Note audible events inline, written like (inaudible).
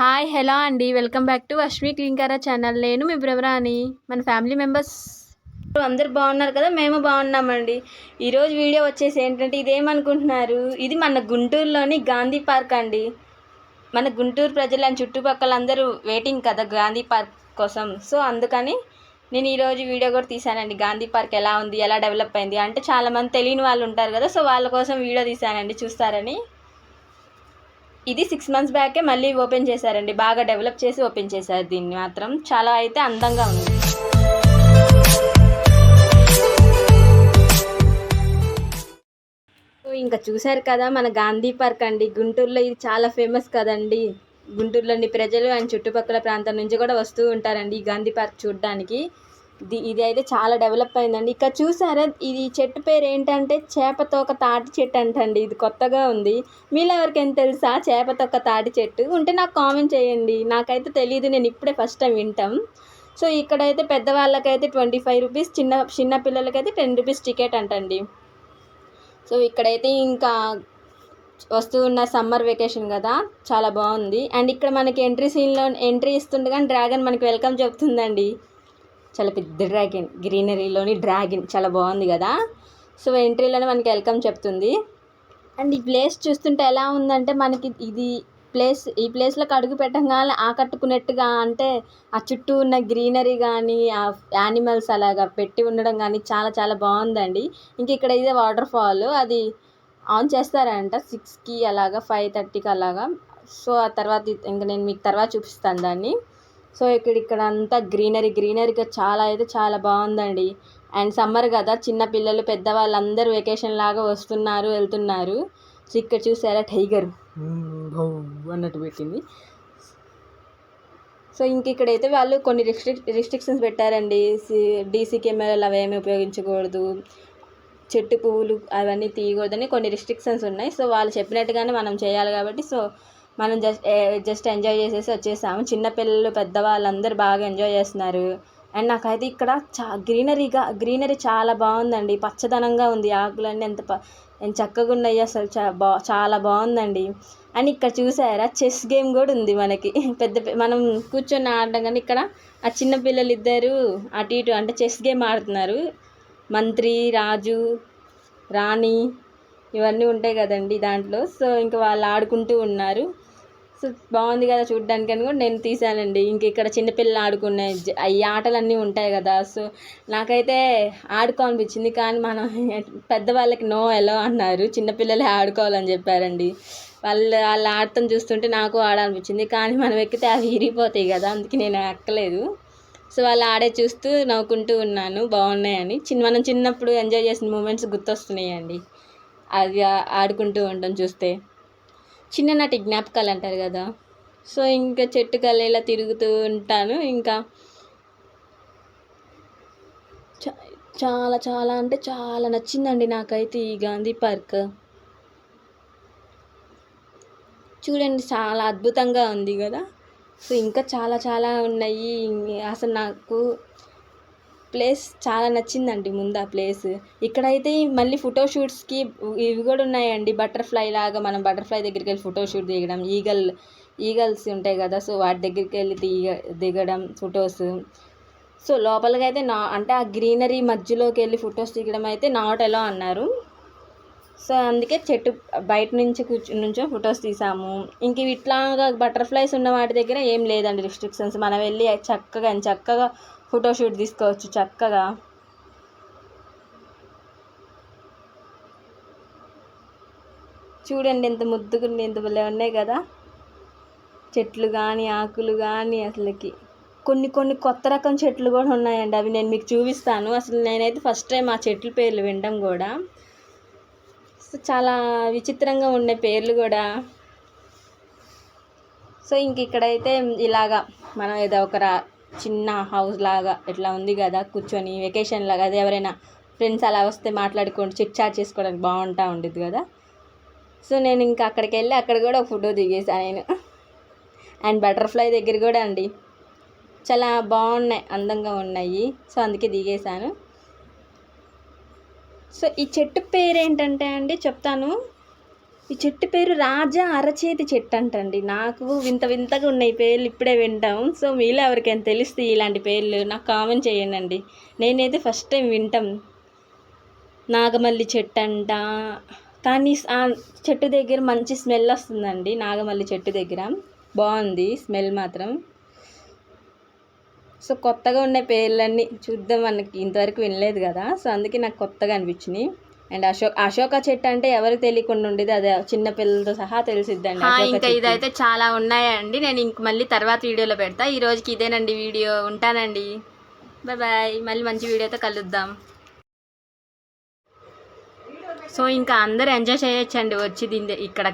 Hi hello అండి. Welcome back to అశ్వి క్లింకరా ఛానల్. నేను మీ బ్రవరాని మన ఫ్యామిలీ మెంబర్స్. అందరు బాగున్నారు కదా? మేము బాగున్నామండి. ఈరోజు వీడియో వచ్చేసి ఏంటంటే ఇదేమనుకుంటున్నారు? ఇది మన గుంటూరులోని గాంధీ పార్క్ అండి. మన గుంటూరు ప్రజలు అని చుట్టుపక్కల అందరూ వెయిటింగ్ కదా గాంధీ పార్క్ కోసం. సో అందుకని నేను ఈరోజు వీడియో కూడా తీశానండి. గాంధీ పార్క్ ఎలా ఉంది ఎలా డెవలప్ అయింది అంటే చాలామంది తెలియని వాళ్ళు ఉంటారు కదా సో వాళ్ళ కోసం వీడియో తీశానండి. చూస్తారని. ఇది సిక్స్ మంత్స్ బ్యాకే మళ్ళీ ఓపెన్ చేశారండి. బాగా డెవలప్ చేసి ఓపెన్ చేశారు దీన్ని మాత్రం. చాలా అయితే అందంగా ఉంది. సో ఇంకా చూశారు కదా మన గాంధీ పార్క్ అండి. గుంటూరులో ఇది చాలా ఫేమస్ కదండి. గుంటూరులోని ప్రజలు అండ్ చుట్టుపక్కల ప్రాంతం నుంచి కూడా వస్తూ ఉంటారండి ఈ గాంధీ పార్క్ చూడడానికి. ఇది ఇది అయితే చాలా డెవలప్ అయిందండి. ఇక చూసారా ఇది చెట్టు పేరు ఏంటంటే చేపతోక తాటి చెట్టు అంటండి. ఇది కొత్తగా ఉంది. మీలో ఎవరికైనా తెలుసా? చేపతోక తాటి చెట్టు? ఉంటే నాకు కామెంట్ చేయండి. నాకైతే తెలియదు నేను ఇప్పుడే ఫస్ట్ టైం వింటాం. సో ఇక్కడైతే పెద్దవాళ్ళకైతే ట్వంటీ ఫైవ్ రూపీస్ చిన్న చిన్న పిల్లలకైతే టెన్ రూపీస్ టికెట్ అంటండి. సో ఇక్కడైతే ఇంకా వస్తూ ఉన్న సమ్మర్ వెకేషన్ కదా చాలా బాగుంది. అండ్ ఇక్కడ మనకి ఎంట్రీ సీన్లో ఎంట్రీ ఇస్తుండగా డ్రాగన్ మనకి వెల్కమ్ చెప్తుందండి. చాలా పెద్ద డ్రాగన్ గ్రీనరీలోని డ్రాగన్ చాలా బాగుంది కదా. సో ఎంట్రీలోనే మనకి వెల్కమ్ చెప్తుంది. అండ్ ఈ ప్లేస్ చూస్తుంటే ఎలా ఉందంటే మనకి ఇది ప్లేస్ ఈ ప్లేస్లోకి అడుగు పెట్టగానే ఆకట్టుకున్నట్టుగా అంటే ఆ చుట్టూ ఉన్న గ్రీనరీ కానీ ఆ యానిమల్స్ అలాగా పెట్టి ఉండడం కానీ చాలా చాలా బాగుందండి. ఇంక ఇక్కడ ఇదే వాటర్ ఫాల్ అది ఆన్ చేస్తారంట సిక్స్కి అలాగా ఫైవ్ థర్టీకి అలాగా. సో ఆ తర్వాత ఇంకా నేను మీకు తర్వాత చూపిస్తాను దాన్ని. సో ఇక్కడ ఇక్కడ అంతా గ్రీనరీ గ్రీనరీగా చాలా అయితే చాలా బాగుందండి. అండ్ సమ్మర్ కదా చిన్న పిల్లలు పెద్దవాళ్ళు అందరూ వెకేషన్ లాగా వస్తున్నారు వెళ్తున్నారు. సో ఇక్కడ చూసారా టైగర్? అన్నట్టు పెట్టింది. సో ఇంక ఇక్కడైతే వాళ్ళు కొన్ని రిస్ట్రిక్ రిస్ట్రిక్షన్స్ పెట్టారండి. డీసీ కెమెరాలు అవి ఏమి ఉపయోగించకూడదు. చెట్టు పువ్వులు అవన్నీ తీయకూడదని కొన్ని రిస్ట్రిక్షన్స్ ఉన్నాయి. సో వాళ్ళు చెప్పినట్టుగానే మనం చేయాలి కాబట్టి సో మనం జస్ట్ జస్ట్ ఎంజాయ్ చేసేసి వచ్చేసాము. చిన్నపిల్లలు పెద్దవాళ్ళందరూ బాగా ఎంజాయ్ చేస్తున్నారు. అండ్ నాకైతే ఇక్కడ చా గ్రీనరీగా గ్రీనరీ చాలా బాగుందండి. పచ్చదనంగా ఉంది. ఆకులన్నీ ఎంత ప చక్కగా ఉన్నాయి అసలు చా బా చాలా బాగుందండి. అండ్ ఇక్కడ చూసారా చెస్ గేమ్ కూడా ఉంది మనకి. పెద్ద మనం కూర్చొని ఆడడం కానీ ఇక్కడ ఆ చిన్న పిల్లలు ఇద్దరు అటు ఇటు అంటే చెస్ గేమ్ ఆడుతున్నారు. మంత్రి రాజు రాణి ఇవన్నీ ఉంటాయి కదండి దాంట్లో. సో ఇంకా వాళ్ళు ఆడుకుంటూ ఉన్నారు. సో బాగుంది కదా చూడడానికి అని కూడా నేను తీసానండి. ఇంక ఇక్కడ చిన్నపిల్లలు ఆడుకునే ఈ ఆటలన్నీ ఉంటాయి కదా. సో నాకైతే ఆడుకోవాలనిపించింది కానీ మనం (laughs) పెద్దవాళ్ళకి నో ఎలా అన్నారు. చిన్నపిల్లలే ఆడుకోవాలని చెప్పారండి. వాళ్ళు వాళ్ళు ఆడటం చూస్తుంటే నాకు ఆడాలనిపించింది. కానీ మనం ఎక్కితే అవి విరిగిపోతాయి కదా. అందుకే నేను ఎక్కలేదు. సో వాళ్ళు ఆడే చూస్తూ నవ్వుకుంటూ ఉన్నాను. బాగున్నాయని. చిన్న మనం చిన్నప్పుడు ఎంజాయ్ చేసిన మూమెంట్స్ గుర్తొస్తున్నాయండి. అది ఆడుకుంటూ ఉండడం చూస్తే. చిన్ననాటి జ్ఞాపకాలు అంటారు కదా. సో ఇంకా చెట్టు కల్లేలా తిరుగుతూ ఉంటాను. ఇంకా చాలా చాలా అంటే చాలా నచ్చిందండి నాకైతే ఈ గాంధీ పార్క్. చూడండి చాలా అద్భుతంగా ఉంది కదా. సో ఇంకా చాలా చాలా ఉన్నాయి. అసలు నాకు ప్లేస్ చాలా నచ్చిందండి ముందు ఆ ప్లేస్. ఇక్కడైతే మళ్ళీ ఫోటోషూట్స్కి ఇవి కూడా ఉన్నాయండి. బటర్ఫ్లై లాగా మనం బటర్ఫ్లై దగ్గరికి వెళ్ళి ఫోటోషూట్ దిగడం ఈగల్ ఈగల్స్ ఉంటాయి కదా సో వాటి దగ్గరికి వెళ్ళి దిగ దిగడం ఫొటోస్. సో లోపలికి అయితే నా అంటే ఆ గ్రీనరీ మధ్యలోకి వెళ్ళి ఫొటోస్ దిగడం అయితే నాట్ ఎలా అన్నారు. సో అందుకే చెట్టు బయట నుంచి కూర్చు నుంచో ఫొటోస్ తీసాము. ఇంక ఇట్లాగా బటర్ఫ్లైస్ ఉన్న వాటి దగ్గర ఏం లేదండి రిస్ట్రిక్షన్స్. మనం వెళ్ళి చక్కగా చక్కగా ఫోటోషూట్ తీసుకోవచ్చు చక్కగా. చూడండి ఎంత ముద్దుగుండి ఎంత భలే ఉన్నాయి కదా. చెట్లు కానీ ఆకులు కానీ అసలుకి. కొన్ని కొన్ని కొత్త రకం చెట్లు కూడా ఉన్నాయండి. అవి నేను మీకు చూపిస్తాను. అసలు నేనైతే ఫస్ట్ టైం ఆ చెట్ల పేర్లు వినడం కూడా. సో చాలా విచిత్రంగా ఉండే పేర్లు కూడా. సో ఇంక ఇక్కడైతే ఇలాగా మనం ఏదో ఒక చిన్న హౌస్ లాగా ఇట్లా ఉంది కదా కూర్చొని వెకేషన్ లాగా అది ఎవరైనా ఫ్రెండ్స్ అలా వస్తే మాట్లాడుకోండి చిట్ చాట్ చేసుకోవడానికి బాగుంటా ఉండేది కదా. సో నేను ఇంకా అక్కడికి వెళ్ళి అక్కడ కూడా ఒక ఫోటో దిగేసాను నేను. అండ్ బటర్ఫ్లై దగ్గర కూడా అండి. చాలా బాగున్నాయి అందంగా ఉన్నాయి. సో అందుకే దిగేశాను సో ఈ చెట్టు పేరు ఏంటంటే అండి చెప్తాను. ఈ చెట్టు పేరు రాజా అరచేతి చెట్టు అంటండి. నాకు వింత వింతగా ఉన్నాయి పేర్లు ఇప్పుడే వింటాం. సో మీలో ఎవరికైనా తెలిస్తే ఇలాంటి పేర్లు నాకు కామెంట్ చేయండి నేనైతే ఫస్ట్ టైం వింటాం. నాగమల్లి చెట్టు అంట. కానీ ఆ చెట్టు దగ్గర మంచి స్మెల్ వస్తుందండి. నాగమల్లి చెట్టు దగ్గర. బాగుంది స్మెల్ మాత్రం. సో కొత్తగా ఉన్న పేర్లన్నీ చూద్దాం మనకి. ఇంతవరకు వినలేదు కదా. సో అందుకే నాకు కొత్తగా అనిపించినాయి. అండ్ అశోక్ అశోక చెట్టు అంటే ఎవరికి తెలియకుండా ఉండేది అదే చిన్న పిల్లలతో సహా తెలిసిద్దండి ఇంకా ఇదైతే చాలా ఉన్నాయండి. నేను ఇంక మళ్ళీ తర్వాత వీడియోలో పెడతా. ఈ రోజుకి ఇదేనండి వీడియో. ఉంటానండి. బాయ్ బాయ్ మళ్ళీ మంచి వీడియోతో కలుద్దాం. సో ఇంకా అందరూ ఎంజాయ్ చేయొచ్చండి. వచ్చి దీని ఇక్కడ.